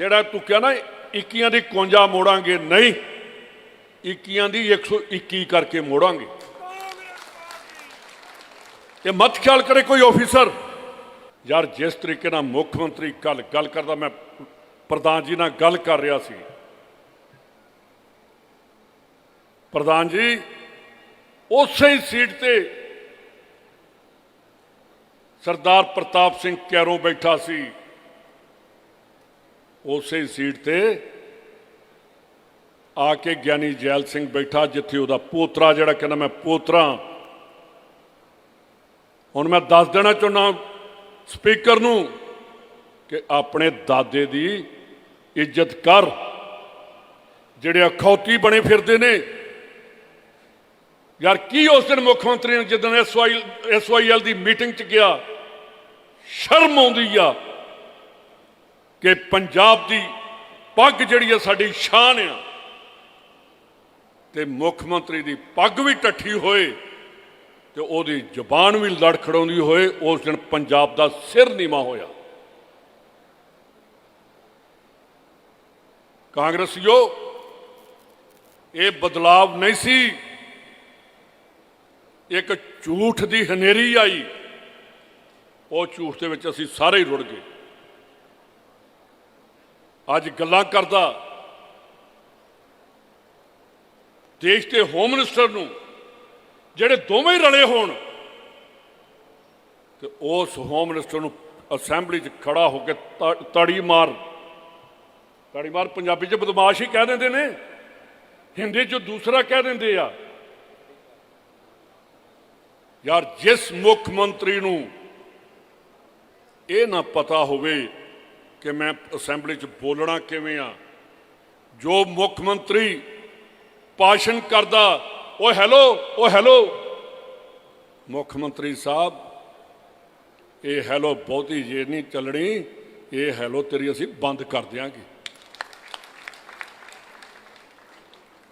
ਜਿਹੜਾ ਤੂੰ ਕਿਹਾ ਨਾ 21 ਦੀ 51 ਮੋੜਾਂਗੇ, ਨਹੀਂ। 21 ਦੀ 121 ਕਰਕੇ ਮੋੜਾਂਗੇ। ਇਹ ਮਤ ਖਿਆਲ ਕਰੇ ਕੋਈ ਆਫੀਸਰ ਯਾਰ, ਜਿਸ ਤਰੀਕੇ ਨਾਲ ਮੁੱਖ ਮੰਤਰੀ ਕੱਲ ਗੱਲ ਕਰਦਾ, ਮੈਂ ਪ੍ਰਧਾਨ ਜੀ ਨਾਲ ਗੱਲ ਕਰ ਰਿਹਾ ਸੀ। ਪ੍ਰਧਾਨ ਜੀ, ਉਸੇ ਹੀ ਸੀਟ ਤੇ ਸਰਦਾਰ ਪ੍ਰਤਾਪ ਸਿੰਘ ਕੈਰੋਂ ਬੈਠਾ ਸੀ। ਉਸੇ ਸੀਟ ਤੇ ਆ ਕੇ ਗਿਆਨੀ ਜੈਲ ਸਿੰਘ ਬੈਠਾ, ਜਿੱਥੇ ਉਹਦਾ ਪੋਤਰਾ, ਜਿਹੜਾ ਕਹਿੰਦਾ ਮੈਂ ਪੋਤਰਾ। ਹੁਣ ਮੈਂ ਦੱਸ ਦੇਣਾ ਚਾਹੁੰਦਾ ਸਪੀਕਰ ਨੂੰ ਕਿ ਆਪਣੇ ਦਾਦੇ ਦੀ ਇੱਜ਼ਤ ਕਰ। ਜਿਹੜੇ ਅਖੌਤੀ ਬਣੇ ਫਿਰਦੇ ਨੇ। ਯਾਰ, ਕੀ ਉਸ ਦਿਨ ਮੁੱਖ ਮੰਤਰੀ ਨੇ ਜਦੋਂ ਐਸਵਾਈ ਐਸਵਾਈਐਲ ਦੀ ਮੀਟਿੰਗ 'ਚ ਗਿਆ? ਸ਼ਰਮ ਆਉਂਦੀ ਆ। ਕਿ ਪੰਜਾਬ ਦੀ ਪੱਗ ਜਿਹੜੀ ਹੈ ਸਾਡੀ ਸ਼ਾਨ ਆ, ਤੇ ਮੁੱਖ ਮੰਤਰੀ ਦੀ ਪੱਗ ਵੀ ਟੱਠੀ ਹੋਏ, ਤੇ ਉਹਦੀ ਜ਼ੁਬਾਨ ਵੀ ਲੜਖੜਾਉਂਦੀ ਹੋਏ, ਉਸ ਦਿਨ ਪੰਜਾਬ ਦਾ ਸਿਰ ਨੀਵਾ ਹੋਇਆ। ਕਾਂਗਰਸੀਓ, ਇਹ ਬਦਲਾਵ ਨਹੀਂ ਸੀ। ਇੱਕ ਝੂਠ ਦੀ ਹਨੇਰੀ ਆਈ। ਉਹ ਝੂਠ ਦੇ ਵਿੱਚ ਅਸੀਂ ਸਾਰੇ ਹੀ ਰੁੜ ਗਏ। ਅੱਜ ਗੱਲਾਂ ਕਰਦਾ। ਦੇਸ਼ ਦੇ ਹੋਮ ਮਿਨਿਸਟਰ ਨੂੰ, ਜਿਹੜੇ ਦੋਵੇਂ ਰਲੇ ਹੋਣ, ਤੇ ਉਸ ਹੋਮ ਮਿਨਿਸਟਰ ਨੂੰ ਅਸੈਂਬਲੀ 'ਚ ਖੜਾ ਹੋ ਕੇ ਤ- ਤੜੀ ਮਾਰ। ਤੜੀ ਮਾਰ ਪੰਜਾਬੀ 'ਚ ਬਦਮਾਸ਼ ਹੀ ਕਹਿ ਦਿੰਦੇ ਨੇ। ਹਿੰਦੀ 'ਚ ਦੂਸਰਾ ਕਹਿ ਦਿੰਦੇ ਆ। ਯਾਰ ਜਿਸ ਮੁੱਖ ਮੰਤਰੀ ਨੂੰ ਇਹ ਨਾ ਪਤਾ ਹੋਵੇ ਕਿ ਮੈਂ ਅਸੈਂਬਲੀ 'ਚ ਬੋਲਣਾ ਕਿਵੇਂ ਆ? ਜੋ ਮੁੱਖ ਮੰਤਰੀ ਭਾਸ਼ਣ ਕਰਦਾ ਓ ਹੈਲੋ ਓ ਹੈਲੋ। ਮੁੱਖ ਮੰਤਰੀ ਸਾਹਿਬ, ਇਹ ਹੈਲੋ ਬਹੁਤੀ ਜੇ ਨਹੀਂ ਚੱਲਣੀ, ਇਹ ਹੈਲੋ ਤੇਰੀ ਅਸੀਂ ਬੰਦ ਕਰ ਦਿਆਂਗੇ।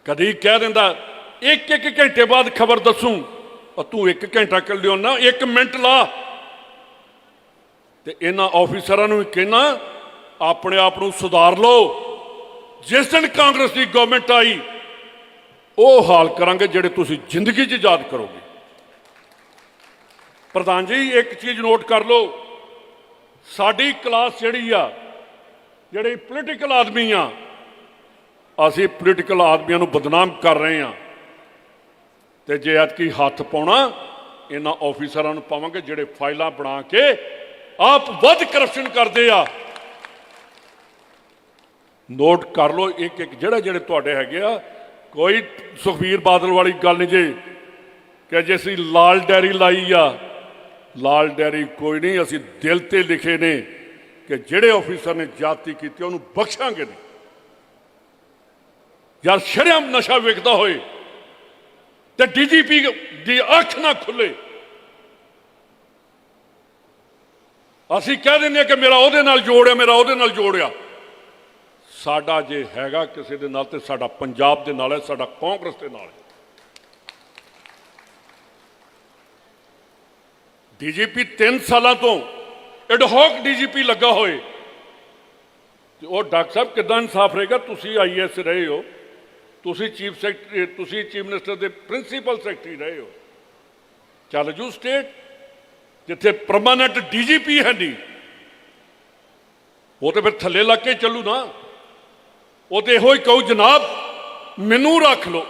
ਕਦੀ ਕਹਿ ਦਿੰਦਾ, ਇੱਕ ਇੱਕ ਘੰਟੇ ਬਾਅਦ ਖਬਰ ਦੱਸੂ। ਔਰ ਤੂੰ ਇੱਕ ਘੰਟਾ ਕਰ ਲਿਓ ਨਾ, ਇੱਕ ਮਿੰਟ ਲਾ। ਤੇ ਇਹਨਾਂ ਆਫੀਸਰਾਂ ਨੂੰ ਵੀ ਕਹਿਣਾ ਆਪਣੇ ਆਪ ਨੂੰ ਸੁਧਾਰ ਲਓ। ਜਿਸ ਦਿਨ ਕਾਂਗਰਸ ਦੀ ਗਵਰਨਮੈਂਟ ਆਈ, ਉਹ ਹਾਲ ਕਰਾਂਗੇ ਜਿਹੜੇ ਤੁਸੀਂ ਜ਼ਿੰਦਗੀ 'ਚ ਯਾਦ ਕਰੋਗੇ। ਪ੍ਰਧਾਨ ਜੀ, ਇੱਕ ਚੀਜ਼ ਨੋਟ ਕਰ ਲਓ। ਸਾਡੀ ਕਲਾਸ ਜਿਹੜੀ ਆ, ਜਿਹੜੇ ਪੋਲੀਟੀਕਲ ਆਦਮੀ ਆ, ਅਸੀਂ ਪੋਲੀਟੀਕਲ ਆਦਮੀਆਂ ਨੂੰ ਬਦਨਾਮ ਕਰ ਰਹੇ ਆ। ਤੇ ਜੇ ਅੱਜ ਕੀ ਹੱਥ ਪਾਉਣਾ, ਇਹਨਾਂ ਆਫੀਸਰਾਂ ਨੂੰ ਪਾਵਾਂਗੇ ਜਿਹੜੇ ਫਾਈਲਾਂ ਬਣਾ ਕੇ ਆਪ ਵੱਧ ਕਰਪਸ਼ਨ ਕਰਦੇ ਆ। ਨੋਟ ਕਰ ਲਓ, ਇੱਕ ਇੱਕ ਜਿਹੜਾ, ਜਿਹੜੇ ਤੁਹਾਡੇ ਹੈਗੇ ਆ, ਕੋਈ ਸੁਖਬੀਰ ਬਾਦਲ ਵਾਲੀ ਗੱਲ ਨਹੀਂ ਜੇ, ਕਿ ਜੇ ਅਸੀਂ ਲਾਲ ਡੈਰੀ ਲਾਈ ਆ, ਲਾਲ ਡੈਰੀ ਕੋਈ ਨਹੀਂ, ਅਸੀਂ ਦਿਲ ਤੇ ਲਿਖੇ ਨੇ ਕਿ ਜਿਹੜੇ ਆਫੀਸਰ ਨੇ ਜਾਤੀ ਕੀਤੀ, ਉਹਨੂੰ ਬਖਸ਼ਾਂਗੇ ਨਹੀਂ। ਯਾਰ ਸ਼ਰਮ ਨਸ਼ਾ ਵੇਖਦਾ ਹੋਏ, ਤੇ ਡੀਜੀਪੀ ਦੀ ਅੱਖ ਨਾ ਖੁੱਲੇ। ਅਸੀਂ ਕਹਿ ਦਿੰਦੇ ਹਾਂ ਕਿ ਮੇਰਾ ਉਹਦੇ ਨਾਲ ਜੋੜਿਆ ਮੇਰਾ ਉਹਦੇ ਨਾਲ ਜੋੜਿਆ ਸਾਡਾ ਜੇ ਹੈਗਾ ਕਿਸੇ ਦੇ ਨਾਲ ਤੇ ਸਾਡਾ ਪੰਜਾਬ ਦੇ ਨਾਲ ਹੈ, ਸਾਡਾ ਕਾਂਗਰਸ ਦੇ ਨਾਲ ਹੈ। ਡੀਜੀਪੀ 3 ਸਾਲਾਂ ਤੋਂ ਐਡਹੌਕ ਡੀਜੀਪੀ ਲੱਗਾ ਹੋਏ। ਤੇ ਉਹ ਡਾਕਟਰ ਸਾਹਿਬ ਕਿਦਾਂ ਇਨਸਾਫ ਰਹੇਗਾ? ਤੁਸੀਂ ਆਈਐਸ ਰਹੇ ਹੋ। ਤੁਸੀਂ ਚੀਫ ਸੈਕਟਰੀ, ਤੁਸੀਂ ਚੀਫ ਮਿਨਿਸਟਰ ਦੇ ਪ੍ਰਿੰਸੀਪਲ ਸੈਕਟਰੀ ਰਹੇ ਹੋ। ਚੱਲ ਜੂ ਸਟੇਟ, ਜਿੱਥੇ ਪਰਮਾਨੈਂਟ ਡੀਜੀਪੀ ਹੈ ਨਹੀਂ। ਉਹ ਤੇ ਫਿਰ ਥੱਲੇ ਲੱਗ ਕੇ ਚੱਲੂ ਨਾ। ਉਹ ਤੇ ਇਹੋ ਹੀ ਕਹੂ, ਜਨਾਬ, ਮੈਨੂੰ ਰੱਖ ਲਓ।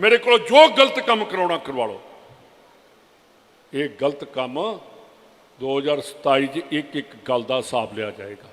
ਮੇਰੇ ਕੋਲ ਜੋ ਗਲਤ ਕੰਮ ਕਰਾਉਣਾ, ਕਰਵਾ ਲਓ। ਇਹ ਗਲਤ ਕੰਮ 2027 'ਚ ਇੱਕ ਇੱਕ ਗੱਲ ਦਾ ਹਿਸਾਬ ਲਿਆ ਜਾਏਗਾ।